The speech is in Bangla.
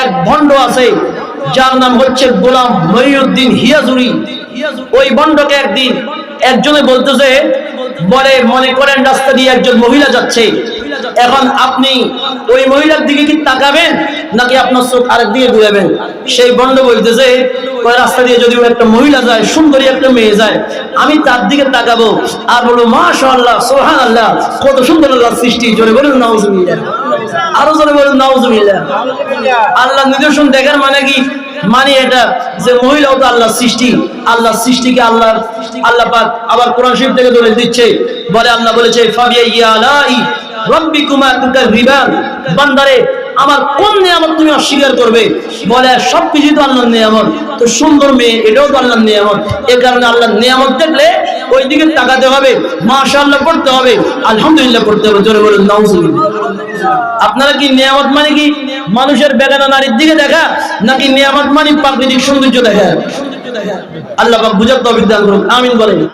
এক ভণ্ড আছে, যার নাম হচ্ছে গোলাম মহিউদ্দিন হিয়াজুরি। ওই ভণ্ডকে একদিন একজনে বলতেছে, বলে, মনে করেন রাস্তা দিয়ে একজন মহিলা যাচ্ছে। এখন আপনি ওই মহিলার দিকে কি তাকাবেন, নাকি আপনার চোখ আরেক দিকে ঘুরাবেন? সেই ভণ্ড বলতেছে ওই রাস্তা দিয়ে যদি একটা মহিলা যায়, সুন্দরী একটা মেয়ে যায়, আমি তার দিকে তাকাবো। আর বলব মাশাআল্লাহ সোহান আল্লাহ কত সুন্দর আল্লাহ সৃষ্টি। জোরে বলুন, নাউজুবিল্লাহ। আরও জোরে বলুন নাউজুবিল্লাহ। আল্লাহ নিদর্শন দেখার মানে কি? মানে এটা যে মহিলাও তো আল্লাহ সৃষ্টি। আল্লাহ সৃষ্টিকে আল্লাহ আল্লাহ পাক আবার কোরআন শরীফ থেকে দলে দিচ্ছে। বলে আল্লাহ বলেছে ফাবিয়া ইয়ালাই রব্বিকুমা তুকাযিবান বান্দারে আমার কোন নিয়ামত তুমি অস্বীকার করবে? বলে সবকিছু তো আল্লাহর নিয়ামত। তো সুন্দর মেয়ে এটাও তো আল্লাহর নিয়ামত। এ কারণে আল্লাহর নিয়ামত দেখলে ওই দিকে তাকাতে হবে, মাশাআল্লাহ পড়তে হবে, আলহামদুলিল্লাহ পড়তে হবে, জোরে বলুন, নাউজুবিল্লাহ। আপনারা কি নিয়ামত মানে কি? মানুষের বেগানা নারীর দিকে দেখা, নাকি নিয়ামত মানে প্রাকৃতিক সৌন্দর্য দেখা? আল্লাহ বুঝার তো অভিজ্ঞান করুন, আমিন বলেন।